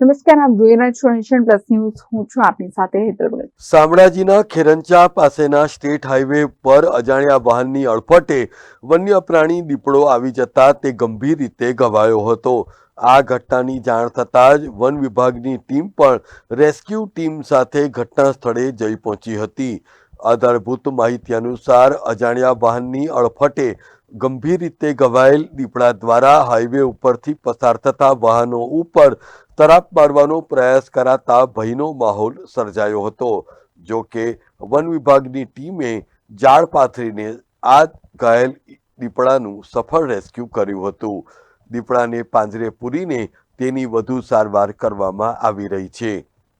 નમસ્કાર, આપ જોઈ રહ્યા છો નેશન પ્લસ ન્યૂઝ. હું છું આપની સાથે હેતલ શામળાજીના ખેરંચા પાસેના સ્ટેટ હાઈવે પર અજાણ્યા વાહનની અડફટે વન્ય પ્રાણી દીપડો આવી જતા તે ગંભીર રીતે ઘવાયો હતો. આ ઘટનાની જાણ થતાં જ વન વિભાગની ટીમ પણ રેસ્ક્યુ ટીમ સાથે ઘટના સ્થળે જઈ પહોંચી હતી. આધારભૂત માહિતી અનુસાર અજાણ્યા વાહનની અડફટે ગંભીર રીતે ઘવાયેલ દીપડા દ્વારા હાઈવે ઉપરથી પસાર થતા વાહનો ઉપર તરાપ મારવાનો પ્રયાસ કરાતા ભયનો માહોલ સર્જાયો હતો. જો કે, વન વિભાગની ટીમે જાળ પાથરીને આ ઘાયલ દીપડાનું સફળ રેસ્ક્યુ કર્યું હતું. દીપડાને પાંજરે પૂરીને તેની વધુ સારવાર કરવામાં આવી રહી છે.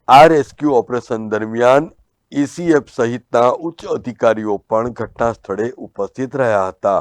આ રેસ્ક્યુ ઓપરેશન દરમિયાન એસીએફ સહિતના ઉચ્ચ અધિકારીઓ પણ ઘટના સ્થળે ઉપસ્થિત રહ્યા હતા.